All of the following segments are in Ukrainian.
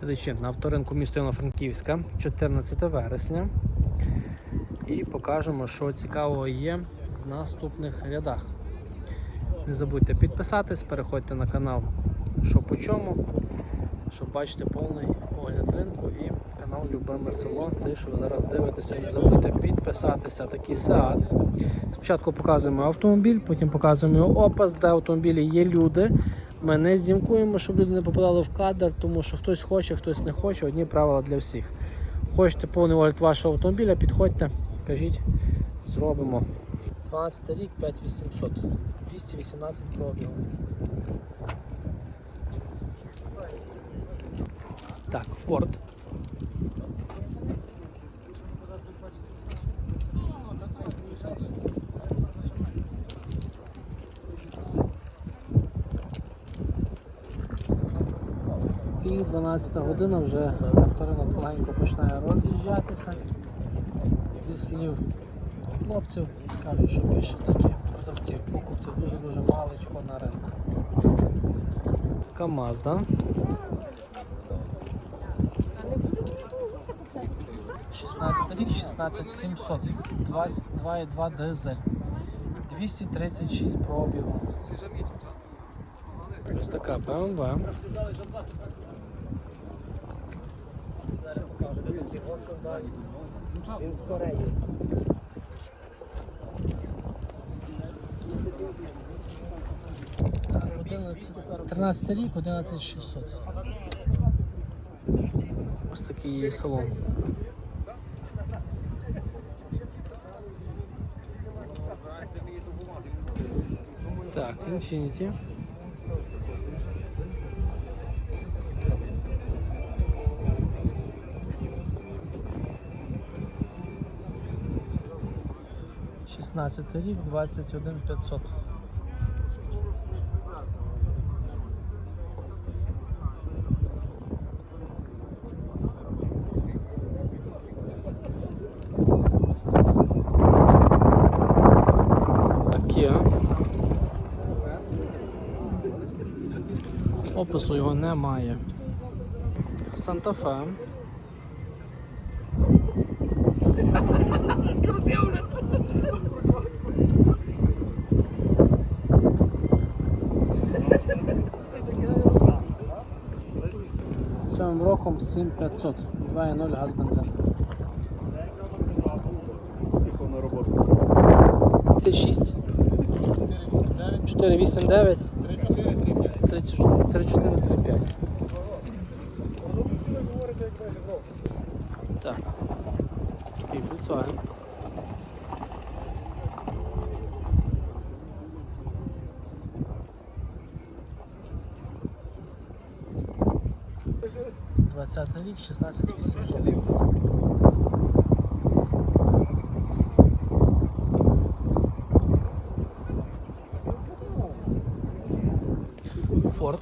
Глядачі, на авторинку міста Івано-Франківська, 14 вересня. І покажемо, що цікавого є в наступних рядах. Не забудьте підписатись, переходьте на канал Що по чому, щоб бачити повний огляд ринку і канал Любиме село. Цей, що ви зараз дивитеся, не забудьте підписатися. Такий сад. Спочатку показуємо автомобіль, потім показуємо його опис, де автомобілі є люди. Ми не знімкуємо, щоб люди не попадали в кадр, тому що хтось хоче, хтось не хоче. Одні правила для всіх. Хочете повний огляд вашого автомобіля, підходьте, кажіть, зробимо. 12 рік, 5800, 218 пробігу. Так, Ford. 12 година вже авторинок полегенько починає роз'їжджатися. Зі слів хлопців кажуть, що більше тільки продавців, покупців дуже-дуже маличко на ринку. КАМАЗ, да? 16 рік, 16700, 2,2 дизель, 236 пробігу. Ось така BMW. Він з Кореї. Так, 11, 13 рік, 11600. Ось такий є салон. Так, Infinity. Шістнадцятий рік, 21 500. Таке. Опису його немає. Санта-Фе. З цим роком 7500. 2.0 газ бензин. Пішов на роботу. 56 489 34 35 Так. Такий Volkswagen. Двадцятий рік, 16 800. Форд.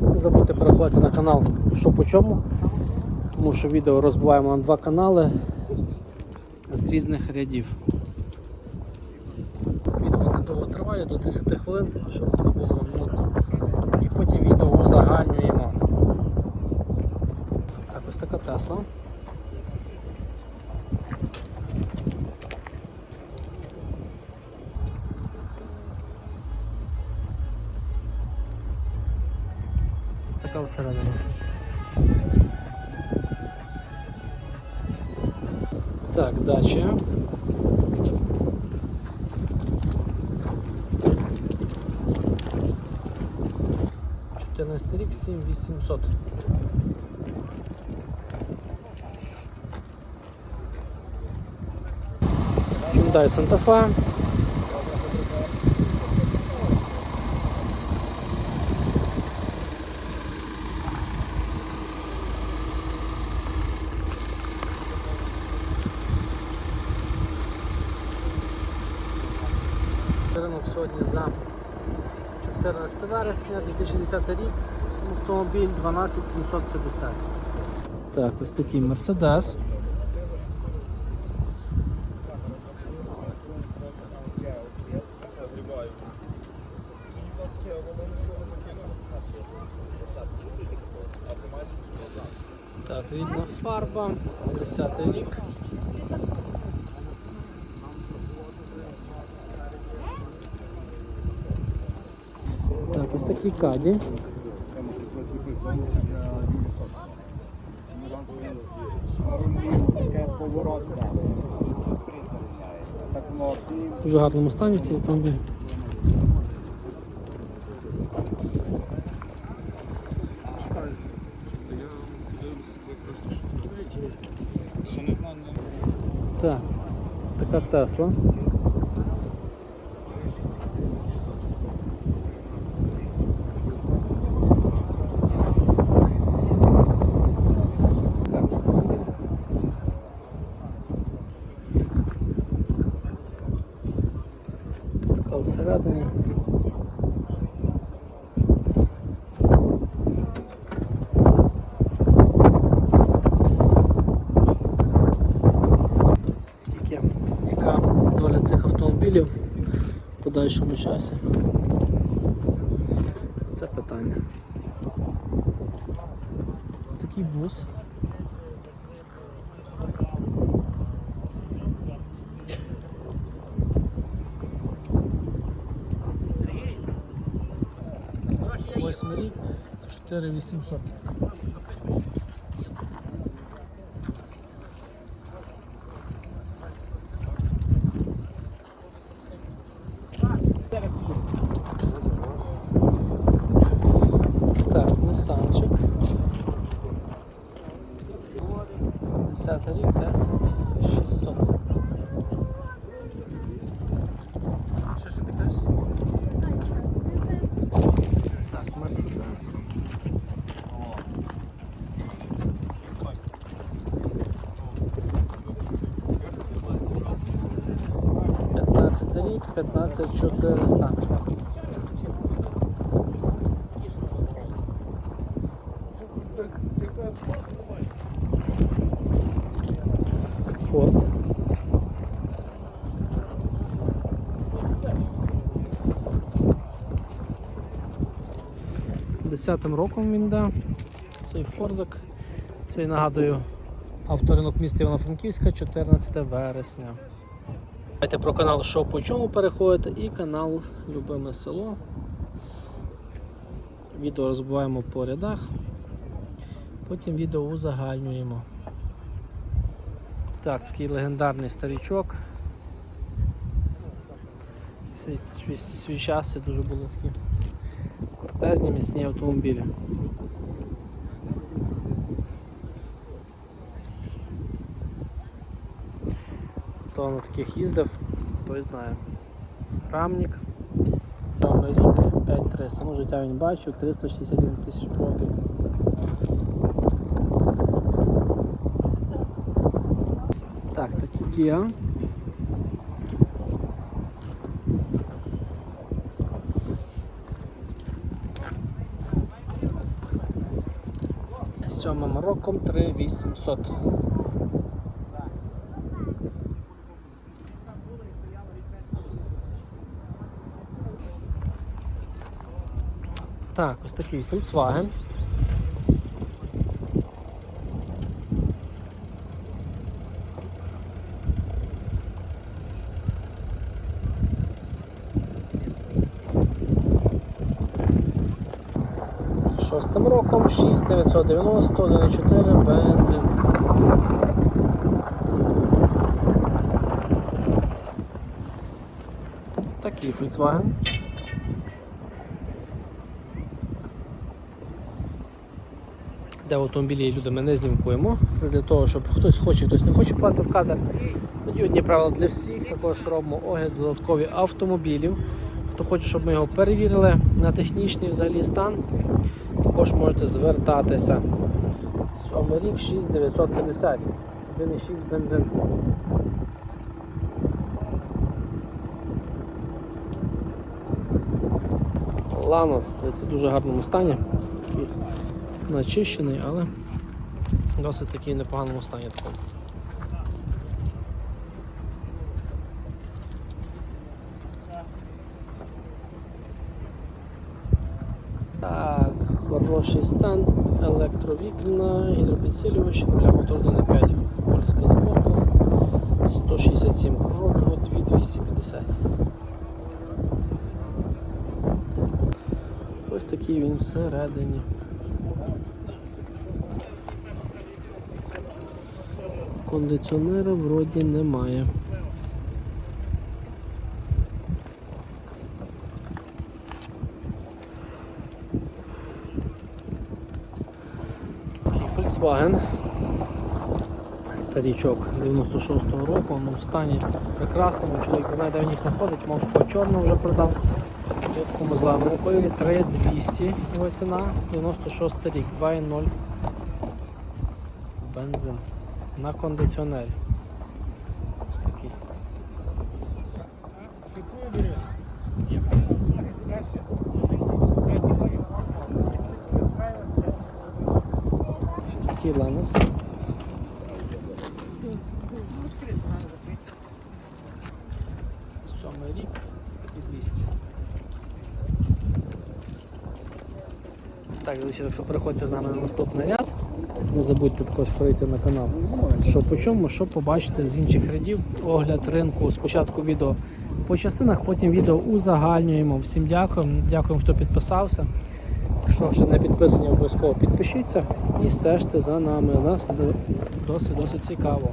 Не забудьте переходити на канал Що по чому, тому що відео розбиваємо на два канали з різних рядів. Відео триває до 10 хвилин, щоб не було нудно. І потім відео узагальнюємо. Так, ось така Тесла. Така всередині. Так, дача. Сім вісімсот. Hyundai Santa Fe. Ринок сьогодні за 14 вересня 2010 рік. Автомобіль 12750. Так, ось такий Мерседес. Так, рідна фарба, 10 рік. Морді. В дуже гарному стані ці автомобілі. Так, така Тесла. Цих автомобілів в подальшому часі? Це питання. Такий бус. Восьмий рік, 4800. 13400. Форт. Десятим роком він да. Цей фордок, Цей нагадую авторинок міста Івано-Франківська, 14 вересня. Давайте про канал Що по чому переходите і канал Любиме село. Відео розбиваємо по рядах, потім відео узагальнюємо. Так, такий легендарний старічок. Свій, час це дуже були такі кортезні міцні автомобілі. Хто на таких їздив, той знає. Рамник. Сьомий рік, 5300. Ну, життя він бачив, 361 тисяч пробіг. Так, такі Kia. З сьомим роком 3800. Так, ось такий Volkswagen. Шостим роком 6990 1.4 бензин. Такий Volkswagen. Де автомобілі люди ми не знімкуємо. Це для того, щоб хтось хоче, хтось не хоче плати в кадр. Тоді одні правила для всіх. Також робимо огляд додаткові автомобілів. Хто хоче, щоб ми його перевірили на технічний взагалі стан, також можете звертатися. Сьомий рік 6950. 1,6 бензин. Ланос, це дуже гарному стані. Начищений, але досить такий непоганому стані такому. Так, хороший стан, електровікна, гідропідсилювач, для мотор 1.5, польська зборка, 167 пробігу, 2250. Ось такий він всередині. Кондиціонера вроді немає. Volkswagen. Старічок 96-го року, ну в стані прекрасному, чоловік не знає, де він їх знаходить, мов по чорному вже продав. Тут кому зламу рукою 3200 його ціна, 96 рік, 2.0 бензин на кондиціонері. Ось такий. Такий Ланос. Сьомий рік і 200. Ось так, глядачі, так що переходьте з нами на наступний ряд. Не забудьте також перейти на канал. Що по чому, що побачите з інших рядів. Огляд ринку. Спочатку відео по частинах, потім відео узагальнюємо. Всім дякуємо. Дякуємо, хто підписався. Якщо ще не підписані, обов'язково підпишіться і стежте за нами. У нас досить досить цікаво.